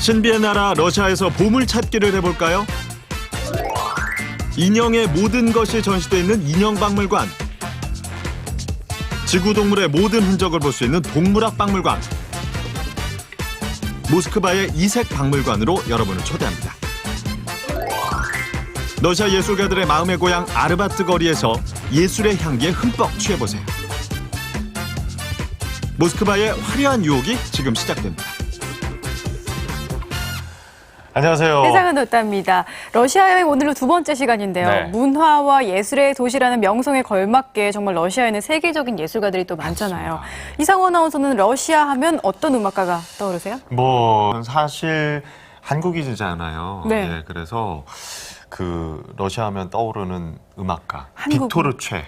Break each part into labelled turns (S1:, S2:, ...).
S1: 신비의 나라 러시아에서 보물 찾기를 해볼까요? 인형의 모든 것이 전시되어 있는 인형박물관. 지구 동물의 모든 흔적을 볼 수 있는 동물학 박물관. 모스크바의 이색 박물관으로 여러분을 초대합니다. 러시아 예술가들의 마음의 고향 아르바트 거리에서 예술의 향기에 흠뻑 취해보세요. 모스크바의 화려한 유혹이 지금 시작됩니다.
S2: 안녕하세요.
S3: 세상은 뒀답니다. 러시아 여행 오늘로 두 번째 시간인데요.
S2: 네.
S3: 문화와 예술의 도시라는 명성에 걸맞게 정말 러시아에는 세계적인 예술가들이 또 많잖아요. 이상호 아나운서는 러시아 하면 어떤 음악가가 떠오르세요?
S2: 뭐 사실 한국이잖아요.
S3: 네.
S2: 예, 그래서 그 러시아 하면 떠오르는 음악가
S3: 한국.
S2: 빅토르 최.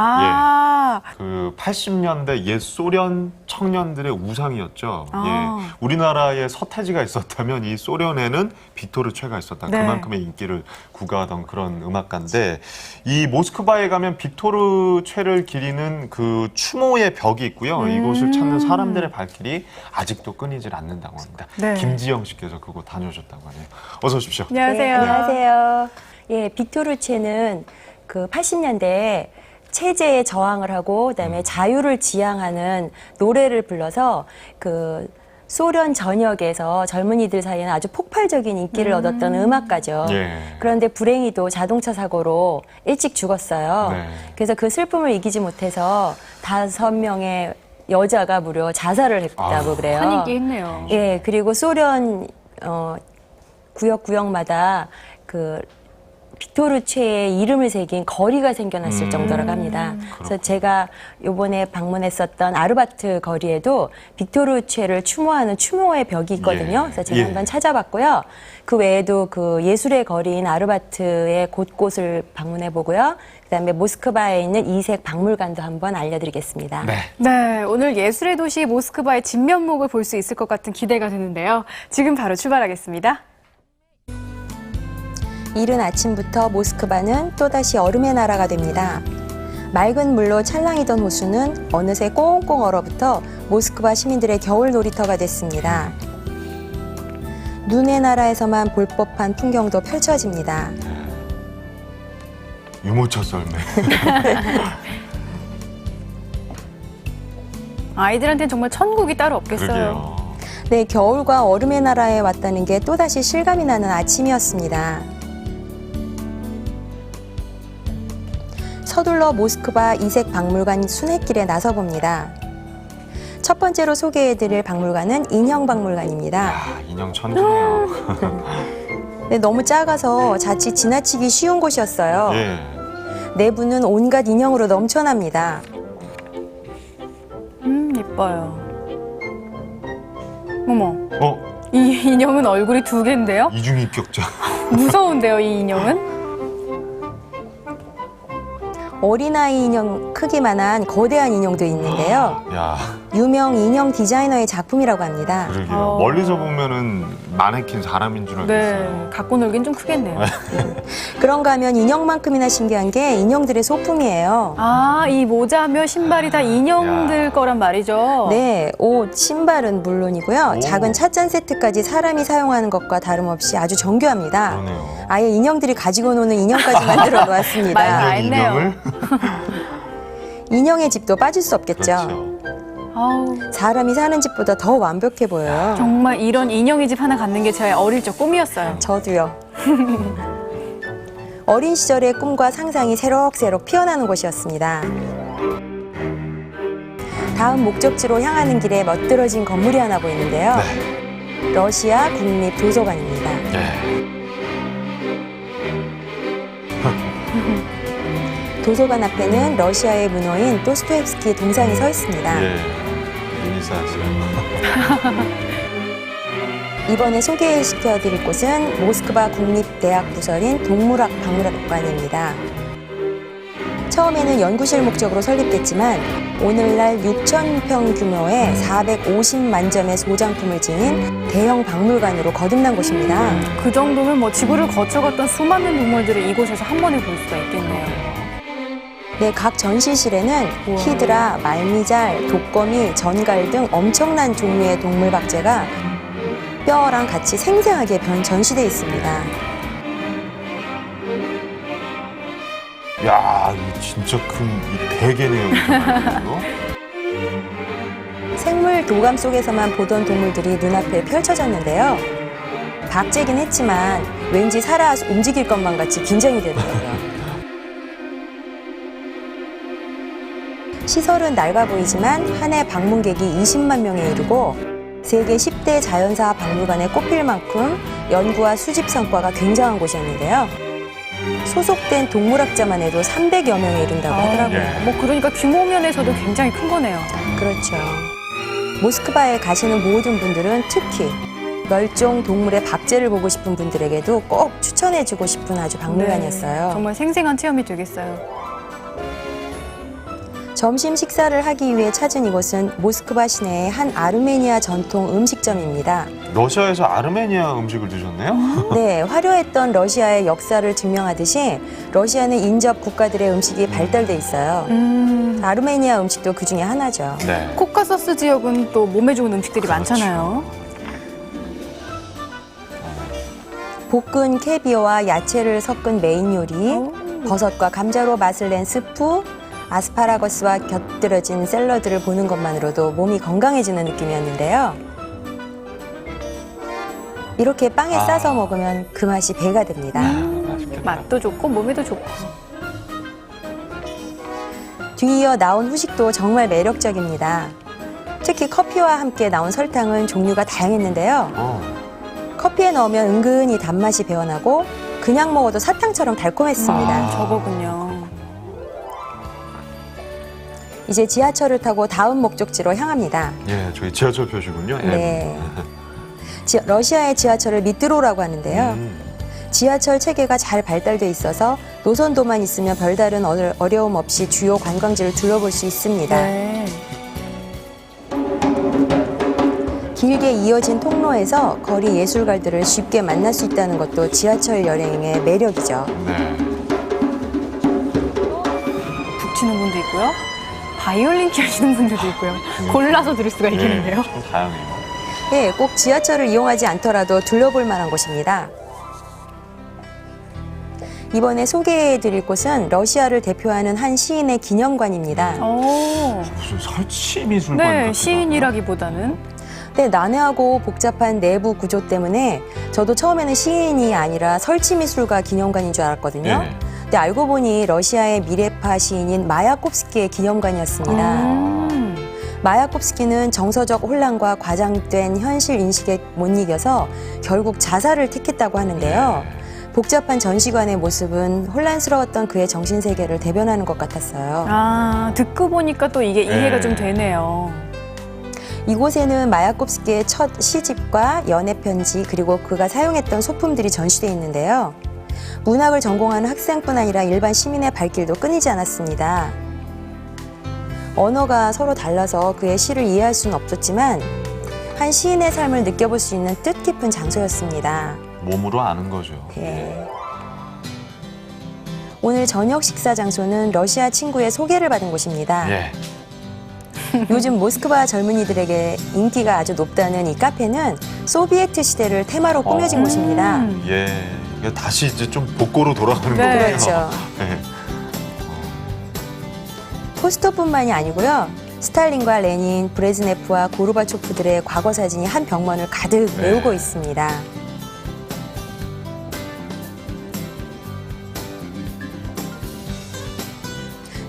S3: 아,
S2: 그 80년대 옛 소련 청년들의 우상이었죠.
S3: 아.
S2: 예. 우리나라에 서태지가 있었다면 이 소련에는 빅토르 최가 있었다.
S3: 네.
S2: 그만큼의 인기를 구가하던 그런 음악가인데 이 모스크바에 가면 빅토르 최를 기리는 그 추모의 벽이 있고요.
S3: 음.
S2: 이곳을 찾는 사람들의 발길이 아직도 끊이질 않는다고 합니다.
S3: 네.
S2: 김지영 씨께서 그곳 다녀오셨다고 하네요. 어서 오십시오.
S3: 안녕하세요.
S4: 네, 안녕하세요. 예, 빅토르체는 그 80년대에 체제에 저항을 하고 그다음에 자유를 지향하는 노래를 불러서 그 소련 전역에서 젊은이들 사이에는 아주 폭발적인 인기를 얻었던 음악가죠.
S2: 예.
S4: 그런데 불행히도 자동차 사고로 일찍 죽었어요.
S2: 네.
S4: 그래서 그 슬픔을 이기지 못해서 다섯 명의 여자가 무려 자살을 했다고
S2: 아,
S4: 그래요.
S3: 한 인기 했네요.
S4: 예, 그리고 소련 어 구역 구역마다 그 빅토르 최의 이름을 새긴 거리가 생겨났을
S2: 음.
S4: 정도라고 합니다. 그래서 제가 요번에 방문했었던 아르바트 거리에도 빅토르 최를 추모하는 추모의 벽이 있거든요.
S2: 예.
S4: 그래서 제가
S2: 예.
S4: 한번 찾아봤고요. 그 외에도 그 예술의 거리인 아르바트의 곳곳을 방문해 보고요. 그다음에 모스크바에 있는 이색 박물관도 한번 알려드리겠습니다.
S2: 네.
S3: 네, 오늘 예술의 도시 모스크바의 진면목을 볼 수 있을 것 같은 기대가 되는데요. 지금 바로 출발하겠습니다.
S4: 이른 아침부터 모스크바는 또다시 얼음의 나라가 됩니다. 맑은 물로 찰랑이던 호수는 어느새 꽁꽁 얼어붙어 모스크바 시민들의 겨울 놀이터가 됐습니다. 눈의 나라에서만 볼 법한 풍경도 펼쳐집니다.
S2: 유모차 썰매.
S3: 아이들한테는 정말 천국이 따로 없겠어요.
S2: 그러게요.
S4: 네, 겨울과 얼음의 나라에 왔다는 게 또다시 실감이 나는 아침이었습니다. 서둘러 모스크바 이색 박물관 순회길에 나서 봅니다. 첫 번째로 소개해드릴 박물관은 인형 박물관입니다.
S2: 아, 인형 천지네요.
S4: 네, 너무 작아서 자칫 지나치기 쉬운 곳이었어요.
S2: 예.
S4: 내부는 온갖 인형으로 넘쳐납니다.
S3: 음, 예뻐요. 어머,
S2: 어,
S3: 이 인형은 얼굴이 두 개인데요?
S2: 이중 입격자.
S3: 무서운데요, 이 인형은?
S4: 어린아이 인형 크기만한 거대한 인형도 있는데요.
S2: 야,
S4: 유명 인형 디자이너의 작품이라고 합니다.
S2: 그러게요.
S3: 어.
S2: 멀리서 보면은 마네킹 사람인 줄
S3: 네,
S2: 알겠어요.
S3: 갖고 놀긴 좀 크겠네요.
S4: 그런가 하면 인형만큼이나 신기한 게 인형들의 소품이에요.
S3: 아, 이 모자며 신발이 다 인형들
S2: 야.
S3: 거란 말이죠.
S4: 네, 옷, 신발은 물론이고요.
S2: 오.
S4: 작은 찻잔 세트까지 사람이 사용하는 것과 다름없이 아주 정교합니다.
S2: 그러네요.
S4: 아예 인형들이 가지고 노는 인형까지 만들어
S3: 말
S4: 놓았습니다.
S3: 다 했네요.
S2: 인형을
S4: 인형의 집도 빠질 수 없겠죠.
S2: 그렇죠.
S3: 아우,
S4: 사람이 사는 집보다 더 완벽해 보여요.
S3: 정말 이런 인형의 집 하나 갖는 게 제 어릴 적 꿈이었어요.
S4: 저도요. 어린 시절의 꿈과 상상이 새록새록 피어나는 곳이었습니다. 다음 목적지로 향하는 길에 멋들어진 건물이 하나 보이는데요. 러시아 국립도서관입니다.
S2: 예.
S4: 도서관 앞에는 러시아의 문호인 도스토옙스키 동상이 서 있습니다.
S2: 예. 인사하세요.
S4: 이번에 소개시켜드릴 곳은 모스크바 국립대학 부설인 동물학 박물관입니다. 처음에는 연구실 목적으로 설립됐지만 오늘날 6,000평 규모의 450만 점의 소장품을 지닌 대형 박물관으로 거듭난 곳입니다.
S3: 그 정도면 뭐 지구를 거쳐갔던 수많은 동물들을 이곳에서 한 번에 볼 수가 있겠네요.
S4: 네, 각 전시실에는 히드라, 말미잘, 독거미, 전갈 등 엄청난 종류의 동물 박제가 뼈랑 같이 생생하게 변 전시돼 있습니다.
S2: 야, 이 진짜 큰이 대게네요. 이거.
S4: 생물 도감 속에서만 보던 동물들이 눈앞에 펼쳐졌는데요. 박제긴 했지만 왠지 살아 움직일 것만 같이 긴장이 되더라고요. 시설은 낡아 보이지만 한 해 방문객이 20만 명에 이르고 세계 10대 자연사 박물관에 꼽힐 만큼 연구와 수집 성과가 굉장한 곳이었는데요. 소속된 동물학자만 해도 300여 명에 이른다고
S3: 아,
S4: 하더라고요.
S2: 예.
S3: 뭐 그러니까 규모 면에서도 굉장히 큰 거네요.
S4: 그렇죠. 모스크바에 가시는 모든 분들은 특히 멸종 동물의 박제를 보고 싶은 분들에게도 꼭 추천해주고 싶은 아주 박물관이었어요.
S3: 네, 정말 생생한 체험이 되겠어요.
S4: 점심 식사를 하기 위해 찾은 이곳은 모스크바 시내의 한 아르메니아 전통 음식점입니다.
S2: 러시아에서 아르메니아 음식을 드셨네요?
S4: 네, 화려했던 러시아의 역사를 증명하듯이 러시아는 인접 국가들의 음식이 발달돼 있어요.
S3: 음,
S4: 아르메니아 음식도 그 중에 하나죠.
S2: 네.
S3: 코카서스 지역은 또 몸에 좋은 음식들이
S2: 그렇죠.
S3: 많잖아요.
S4: 볶은 캐비어와 야채를 섞은 메인 요리, 버섯과 감자로 맛을 낸 스프, 아스파라거스와 곁들여진 샐러드를 보는 것만으로도 몸이 건강해지는 느낌이었는데요. 이렇게 빵에
S2: 아.
S4: 싸서 먹으면 그 맛이 배가 됩니다.
S2: 맛있겠다.
S3: 맛도 좋고 몸에도 좋고.
S4: 뒤이어 나온 후식도 정말 매력적입니다. 특히 커피와 함께 나온 설탕은 종류가 다양했는데요.
S2: 어.
S4: 커피에 넣으면 은근히 단맛이 배어나고 그냥 먹어도 사탕처럼 달콤했습니다.
S2: 아.
S3: 저거군요.
S4: 이제 지하철을 타고 다음 목적지로 향합니다.
S2: 예, 저희 지하철 표시군요. 예.
S4: 네. 지- 러시아의 지하철을 미트로라고 하는데요.
S2: 음.
S4: 지하철 체계가 잘 발달돼 있어서 노선도만 있으면 별다른 어- 어려움 없이 주요 관광지를 둘러볼 수 있습니다.
S3: 네.
S4: 길게 이어진 통로에서 거리 예술가들을 쉽게 만날 수 있다는 것도 지하철 여행의 매력이죠.
S2: 네.
S3: 북치는 분도 있고요. 바이올린 키우시는 분들도 있고요. 골라서 들을 수가 있겠는데요.
S2: 예, 참 다양해요.
S4: 네, 꼭 지하철을 이용하지 않더라도 둘러볼 만한 곳입니다. 이번에 소개해 드릴 곳은 러시아를 대표하는 한 시인의 기념관입니다.
S3: 오.
S2: 무슨 설치 미술관
S3: 네,
S2: 같기도
S3: 시인이라기보다는
S4: 네, 난해하고 복잡한 내부 구조 때문에 저도 처음에는 시인이 아니라 설치미술가 기념관인 줄 알았거든요.
S2: 네.
S4: 근데 알고 보니 러시아의 미래파 시인인 마야콥스키의 기념관이었습니다.
S3: 음.
S4: 마야콥스키는 정서적 혼란과 과장된 현실 인식에 못 이겨서 결국 자살을 택했다고 하는데요.
S2: 네.
S4: 복잡한 전시관의 모습은 혼란스러웠던 그의 정신 세계를 대변하는 것 같았어요.
S3: 아, 듣고 보니까 또 이게 이해가
S2: 네.
S3: 좀 되네요.
S4: 이곳에는 마야콥스키의 첫 시집과 연애 편지 그리고 그가 사용했던 소품들이 전시돼 있는데요. 문학을 전공하는 학생뿐 아니라 일반 시민의 발길도 끊이지 않았습니다. 언어가 서로 달라서 그의 시를 이해할 수는 없었지만 한 시인의 삶을 느껴볼 수 있는 뜻깊은 장소였습니다.
S2: 몸으로 아는 거죠.
S4: 네. 오늘 저녁 식사 장소는 러시아 친구의 소개를 받은 곳입니다.
S2: 예.
S4: 요즘 모스크바 젊은이들에게 인기가 아주 높다는 이 카페는 소비에트 시대를 테마로 꾸며진
S2: 어.
S4: 곳입니다.
S3: 음.
S2: 예. 다시 이제 좀 복고로 돌아가는
S3: 네.
S2: 거군요.
S4: 그렇죠.
S2: 예.
S4: 포스터뿐만이 아니고요. 스탈린과 레닌, 브레즈네프와 고르바초프들의 과거 사진이 한 벽면을 가득
S2: 네.
S4: 메우고 있습니다.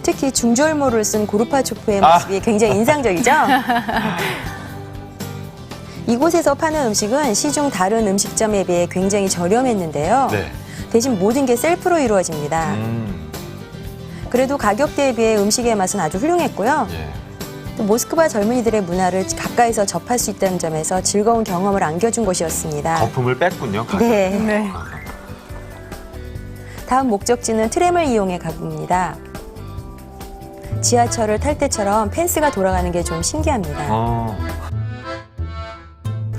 S4: 특히 중절모를 쓴 고르바초프의
S2: 아.
S4: 모습이 굉장히 인상적이죠? 이곳에서 파는 음식은 시중 다른 음식점에 비해 굉장히 저렴했는데요.
S2: 네.
S4: 대신 모든 게 셀프로 이루어집니다.
S2: 음.
S4: 그래도 가격대에 비해 음식의 맛은 아주 훌륭했고요.
S2: 예.
S4: 또 모스크바 젊은이들의 문화를 가까이서 접할 수 있다는 점에서 즐거운 경험을 안겨준 곳이었습니다.
S2: 거품을 뺐군요. 가격.
S4: 네.
S3: 네.
S4: 다음 목적지는 트램을 이용해 가봅니다. 지하철을 탈 때처럼 펜스가 돌아가는 게 좀 신기합니다.
S2: 어.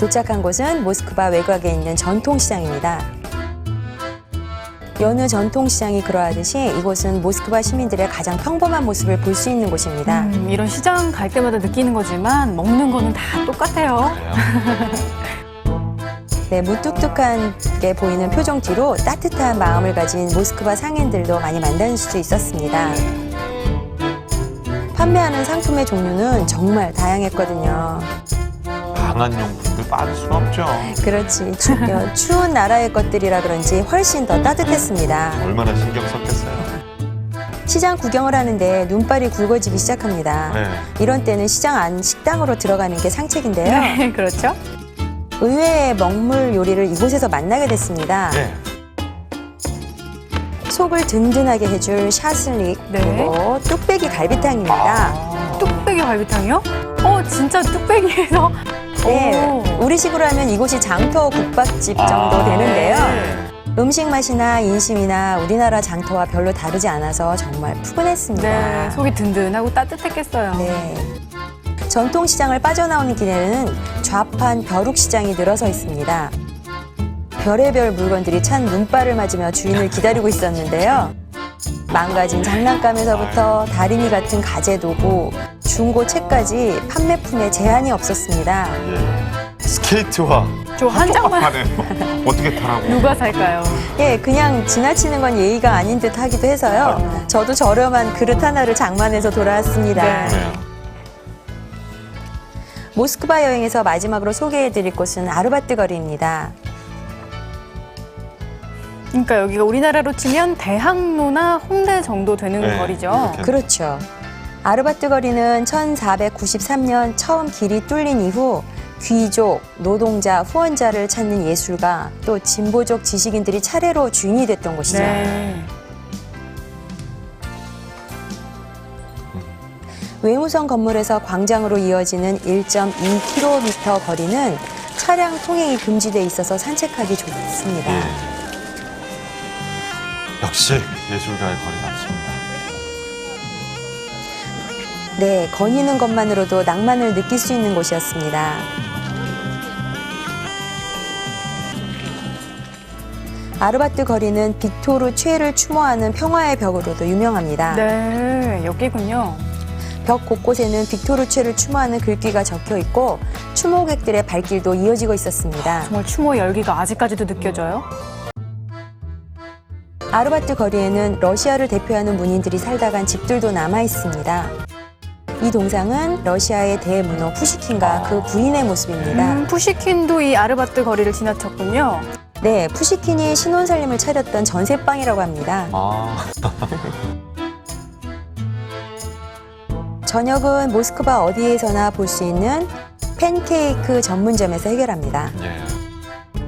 S4: 도착한 곳은 모스크바 외곽에 있는 전통시장입니다. 여느 전통시장이 그러하듯이 이곳은 모스크바 시민들의 가장 평범한 모습을 볼 수 있는 곳입니다.
S3: 음, 이런 시장 갈 때마다 느끼는 거지만 먹는 거는 다 똑같아요.
S4: 네, 무뚝뚝하게 보이는 표정 뒤로 따뜻한 마음을 가진 모스크바 상인들도 많이 만날 수 있었습니다. 판매하는 상품의 종류는 정말 다양했거든요.
S2: 방한 용품들 빠질 수가 없죠.
S4: 그렇지. 추, 어, 추운 나라의 것들이라 그런지 훨씬 더 따뜻했습니다.
S2: 얼마나 신경 썼겠어요.
S4: 시장 구경을 하는데 눈발이 굵어지기 시작합니다.
S2: 네.
S4: 이런 때는 시장 안 식당으로 들어가는 게 상책인데요.
S3: 네, 그렇죠.
S4: 의외의 먹물 요리를 이곳에서 만나게 됐습니다.
S2: 네.
S4: 속을 든든하게 해줄 샤슬릭
S3: 네.
S4: 그리고 뚝배기 갈비탕입니다.
S2: 아.
S3: 뚝배기 갈비탕이요? 어, 진짜 뚝배기에서.
S4: 네,
S3: 오.
S4: 우리식으로 하면 이곳이 장터 국밥집 정도
S2: 아.
S4: 되는데요.
S3: 네.
S4: 음식 맛이나 인심이나 우리나라 장터와 별로 다르지 않아서 정말 푸근했습니다.
S3: 네, 속이 든든하고 따뜻했겠어요.
S4: 네. 전통시장을 빠져나오는 길에는 좌판 벼룩시장이 늘어서 있습니다. 별의별 물건들이 찬 눈발을 맞으며 주인을 기다리고 있었는데요. 망가진 장난감에서부터 다리미 같은 가재도구, 중고 책까지 판매품에 제한이 없었습니다.
S2: 예. 스케이트와
S3: 저한 장만
S2: 하네. 어떻게 타라고?
S3: 누가 살까요?
S4: 예, 그냥 지나치는 건 예의가 아닌 듯 하기도 해서요. 저도 저렴한 그릇 하나를 장만해서 돌아왔습니다.
S3: 네.
S4: 모스크바 여행에서 마지막으로 소개해드릴 곳은 아르바트 거리입니다.
S3: 그러니까 여기가 우리나라로 치면 대학로나 홍대 정도 되는
S2: 네,
S3: 거리죠.
S2: 이렇게.
S4: 그렇죠. 아르바트 거리는 1493년 처음 길이 뚫린 이후 귀족, 노동자, 후원자를 찾는 예술가, 또 진보적 지식인들이 차례로 주인이 됐던 곳이죠.
S3: 네.
S4: 외무성 건물에서 광장으로 이어지는 1.2km 거리는 차량 통행이 금지돼 있어서 산책하기 좋습니다.
S2: 예. 역시 예술가의 거리 같습니다.
S4: 네, 거니는 것만으로도 낭만을 느낄 수 있는 곳이었습니다. 아르바트 거리는 빅토르 최를 추모하는 평화의 벽으로도 유명합니다.
S3: 네, 여기군요.
S4: 벽 곳곳에는 빅토르 최를 추모하는 글귀가 적혀 있고 추모객들의 발길도 이어지고 있었습니다.
S3: 정말 추모 열기가 아직까지도 느껴져요.
S4: 아르바트 거리에는 러시아를 대표하는 문인들이 살다 간 집들도 남아 있습니다. 이 동상은 러시아의 대문호 푸시킨과 그 부인의 모습입니다.
S3: 음, 푸시킨도 이 아르바트 거리를 지나쳤군요.
S4: 네, 푸시킨이 신혼살림을 차렸던 전세방이라고 합니다.
S2: 아,
S4: 저녁은 모스크바 어디에서나 볼 수 있는 팬케이크 전문점에서 해결합니다.
S2: 예.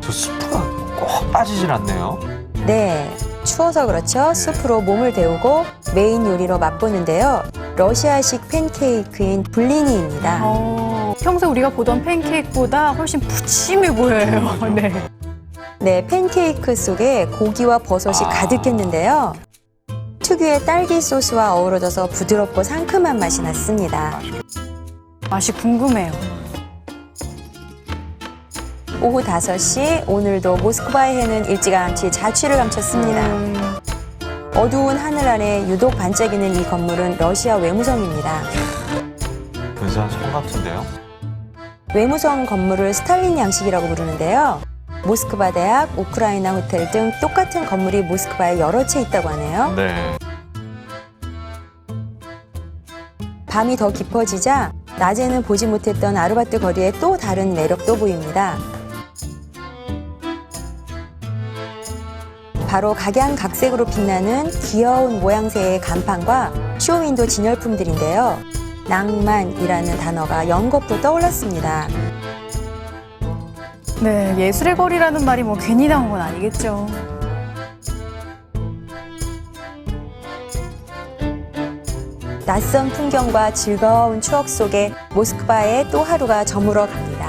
S2: 저 스프가 꼭 빠지질 않네요.
S4: 네, 추워서 그렇죠. 숲으로 몸을 데우고 메인 요리로 맛보는데요. 러시아식 팬케이크인 블리니입니다.
S3: 어, 평소 우리가 보던 팬케이크보다 훨씬 푸짐해 보여요.
S2: 맞아.
S3: 네.
S4: 네, 팬케이크 속에 고기와 버섯이
S2: 아.
S4: 가득했는데요. 특유의 딸기 소스와 어우러져서 부드럽고 상큼한 맛이 났습니다.
S3: 맛이 궁금해요.
S4: 오후 5시 오늘도 모스크바의 해는 일찌감치 자취를 감췄습니다.
S3: 음,
S4: 어두운 하늘 아래 유독 반짝이는 이 건물은 러시아 외무성입니다.
S2: 근사한 성 같은데요.
S4: 외무성 건물을 스탈린 양식이라고 부르는데요. 모스크바 대학, 우크라이나 호텔 등 똑같은 건물이 모스크바에 여러 채 있다고 하네요.
S2: 네.
S4: 밤이 더 깊어지자 낮에는 보지 못했던 아르바트 거리에 또 다른 매력도 보입니다. 바로 각양각색으로 빛나는 귀여운 모양새의 간판과 쇼윈도 진열품들인데요. 낭만이라는 단어가 연겁도 떠올랐습니다.
S3: 네, 예술의 거리라는 말이 뭐 괜히 나온 건 아니겠죠.
S4: 낯선 풍경과 즐거운 추억 속에 모스크바의 또 하루가 저물어 갑니다.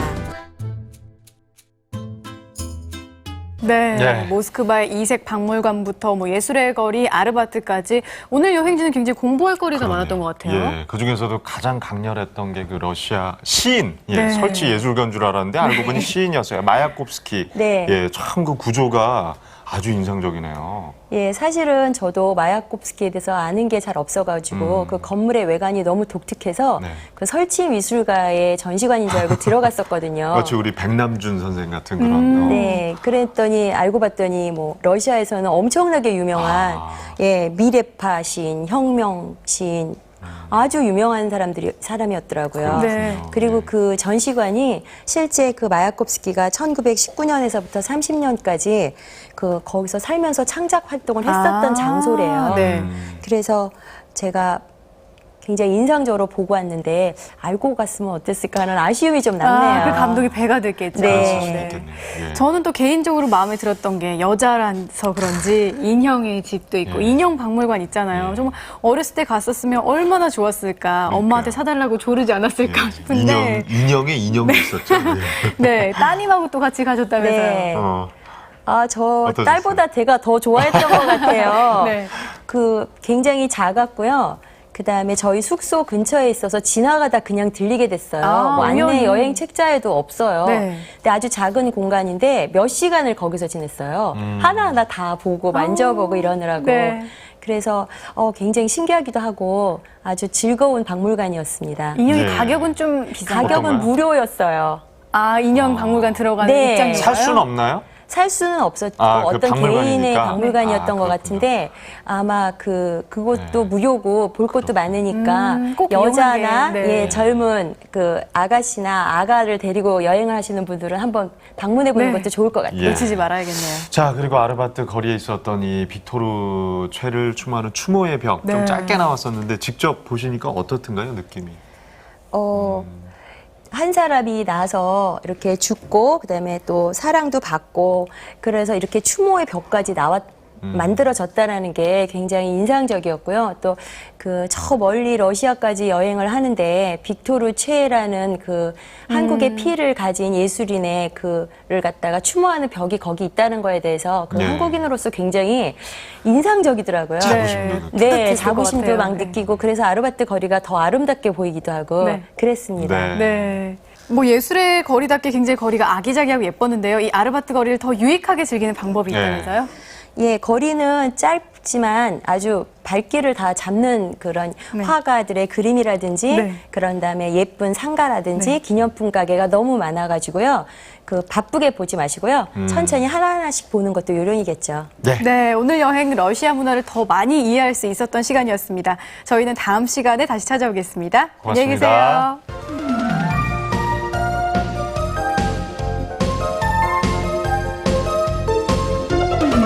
S3: 네,
S2: 네.
S3: 모스크바의 이색 박물관부터 뭐 예술의 거리, 아르바트까지 오늘 여행지는 굉장히 공부할 거리가 많았던 것 같아요.
S2: 예, 그 중에서도 가장 강렬했던 게 그 러시아 시인, 예,
S3: 네.
S2: 설치 예술가인 줄 알았는데 알고 보니 시인이었어요. 마야콥스키.
S4: 네.
S2: 예, 참 그 구조가 아주 인상적이네요.
S4: 예, 사실은 저도 마야콥스키에 대해서 아는 게 잘 없어가지고
S2: 음.
S4: 그 건물의 외관이 너무 독특해서
S2: 네.
S4: 그 설치 미술가의 전시관인 줄 알고 들어갔었거든요.
S2: 마치 우리 백남준 선생 같은 그런. 어.
S4: 네, 그랬더니 알고 봤더니 뭐 러시아에서는 엄청나게 유명한
S2: 아.
S4: 예 미래파 시인, 혁명 시인 아주 유명한 사람들이 사람이었더라고요.
S3: 네.
S4: 그리고
S2: 네.
S4: 그 전시관이 실제 그 마야콥스키가 1919년에서부터 30년까지 그 거기서 살면서 창작 활동을 했었던
S3: 아,
S4: 장소래요.
S3: 네.
S2: 음.
S4: 그래서 제가 굉장히 인상적으로 보고 왔는데 알고 갔으면 어땠을까 하는 아쉬움이 좀 남네요.
S3: 아, 그 감독이 배가 됐겠죠.
S4: 네.
S2: 예.
S3: 저는 또 개인적으로 마음에 들었던 게 여자라서 그런지 인형의 집도 있고
S2: 예.
S3: 인형 박물관 있잖아요.
S2: 예.
S3: 정말 어렸을 때 갔었으면 얼마나 좋았을까. 엄마한테 사달라고 조르지 않았을까
S2: 예.
S3: 싶은데.
S2: 인형, 인형에 인형이 있었죠. 예.
S3: 네, 따님하고 또 같이 가셨다면서요.
S4: 네.
S2: 어.
S4: 아, 저
S2: 어떠셨어요?
S4: 딸보다 제가 더 좋아했던 것 같아요.
S3: 네.
S4: 그 굉장히 작았고요. 그 다음에 저희 숙소 근처에 있어서 지나가다 그냥 들리게 됐어요.
S3: 아,
S4: 뭐 안내
S3: 우연히.
S4: 여행 책자에도 없어요.
S3: 네.
S4: 근데 아주 작은 공간인데 몇 시간을 거기서 지냈어요.
S2: 음.
S4: 하나하나 다 보고 만져보고 이러느라고.
S3: 네.
S4: 그래서 어, 굉장히 신기하기도 하고 아주 즐거운 박물관이었습니다.
S3: 인형이
S2: 네.
S3: 가격은 좀 비싼가요?
S4: 가격은
S2: 어떤가요?
S4: 무료였어요.
S3: 아, 인형 박물관 들어가는
S4: 네.
S3: 입장인가요?
S2: 살 수는 없나요?
S4: 살 수는 없었고
S2: 아, 그
S4: 어떤
S2: 박물관이니까?
S4: 개인의 박물관이었던
S2: 아,
S4: 것. 같은데 아마 그 그곳도
S2: 네.
S4: 무료고 볼 것도 많으니까
S3: 음, 꼭
S4: 여자나
S3: 이용하게, 네.
S4: 예 젊은 그 아가씨나 아가를 데리고 여행을 하시는 분들은 한번 방문해 보는
S3: 네.
S4: 것도 좋을 것 같아요.
S2: 예.
S3: 놓치지 말아야겠네요.
S2: 자, 그리고 아르바트 거리에 있었던 이 빅토르 최를 추모하는 추모의 벽 좀
S3: 네.
S2: 짧게 나왔었는데 직접 보시니까 어떻든가요, 느낌이?
S4: 어, 한 사람이 나서 이렇게 죽고 그다음에 또 사랑도 받고 그래서 이렇게 추모의 벽까지 나왔
S2: 음.
S4: 만들어졌다라는 게 굉장히 인상적이었고요. 또 그 저 멀리 러시아까지 여행을 하는데 빅토르 최라는 그 한국의 피를 가진 예술인의 그를 갖다가 추모하는 벽이 거기 있다는 거에 대해서 그
S2: 네.
S4: 한국인으로서 굉장히 인상적이더라고요.
S2: 자부심도.
S4: 네,
S3: 것
S4: 자부심도. 막
S3: 네.
S4: 느끼고 그래서 아르바트 거리가 더 아름답게 보이기도 하고
S3: 네.
S4: 그랬습니다.
S2: 네.
S3: 네. 뭐 예술의 거리답게 굉장히 거리가 아기자기하고 예뻤는데요. 이 아르바트 거리를 더 유익하게 즐기는 방법이
S2: 네.
S3: 있다면서요?
S4: 예, 거리는 짧지만 아주 발길을 다 잡는 그런
S3: 네.
S4: 화가들의 그림이라든지
S3: 네.
S4: 그런 다음에 예쁜 상가라든지
S3: 네.
S4: 기념품 가게가 너무 많아가지고요. 그 바쁘게 보지 마시고요.
S2: 음.
S4: 천천히 하나하나씩 보는 것도 요령이겠죠.
S2: 네.
S3: 네, 오늘 여행 러시아 문화를 더 많이 이해할 수 있었던 시간이었습니다. 저희는 다음 시간에 다시 찾아오겠습니다. 안녕히
S2: 고맙습니다.
S3: 계세요.